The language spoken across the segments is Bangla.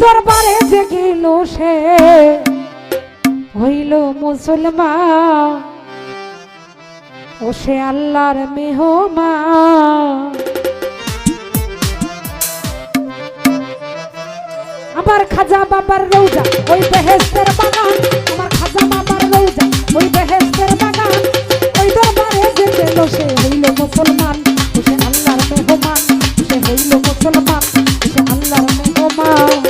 দরবারে যে গেল সে, হইল মুসলমান। ও সে আল্লাহর মেহমা আমার খাজা বাবার রৌজা, ওই বেহেস্তের বাগান। আমার খাজা বাবার রৌজা, ওই বেহেস্তের বাগান। ওই দরবারে যে গেল সে, হইল মুসলমান। ও সে আল্লাহর মেহমান, সে হইল মুসলমান। সে আল্লাহর মেহমান।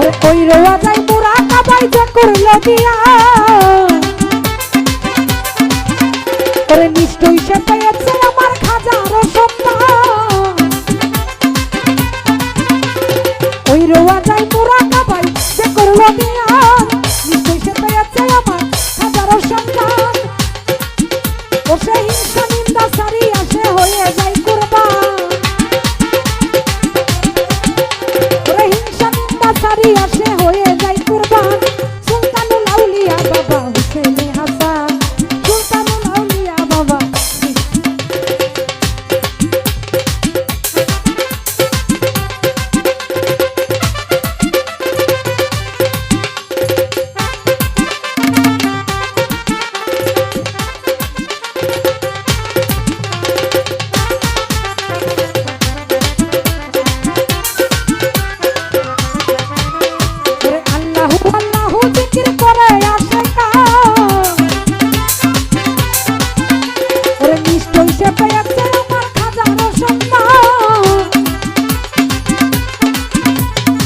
ওরে কই রে যাই পুরা কাবাই যে করল দিয়া। ওরে নিশ্চয়ই সে পেয়েছে আমার খাজা রসম্মা ওই রোয়া যাই পুরা কাবাই যে করল দিয়া।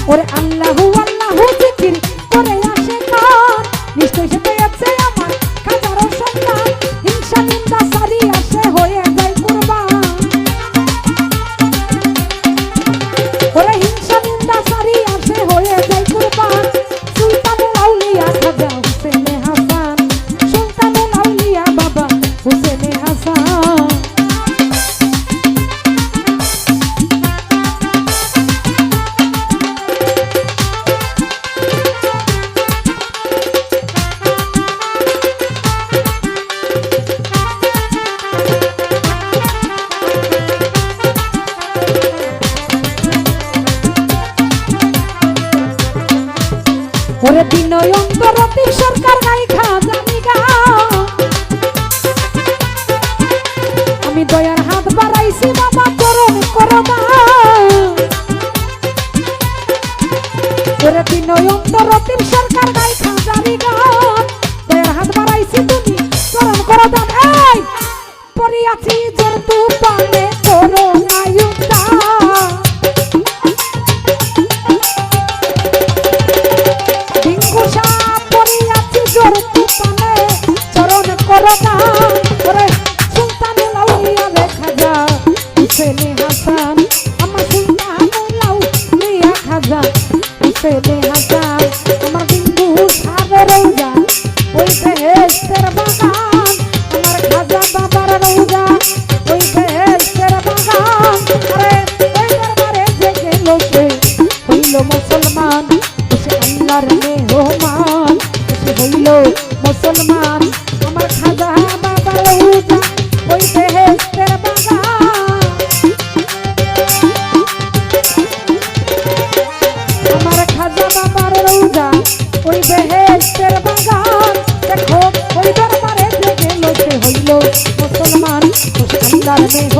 what ওরে বিনয় অন্তরতি সরকার গাইখা জানি গা। আমি দয়ার হাত বাড়াইছি, বাবা করুন করো ওরে বিনয় অন্তরতির আল্লাহর মেহমান, এসে হইল মুসলমান। আমার খাজা বাবা রহুদা ওই বেহেস্তের বাবা। আমার খাজা বাবা রহুদা ওই বেহেস্তের বাবা। দেখো, ওই দরবারে গেল, সে হইল মুসলমান। আল্লাহর মেহমান।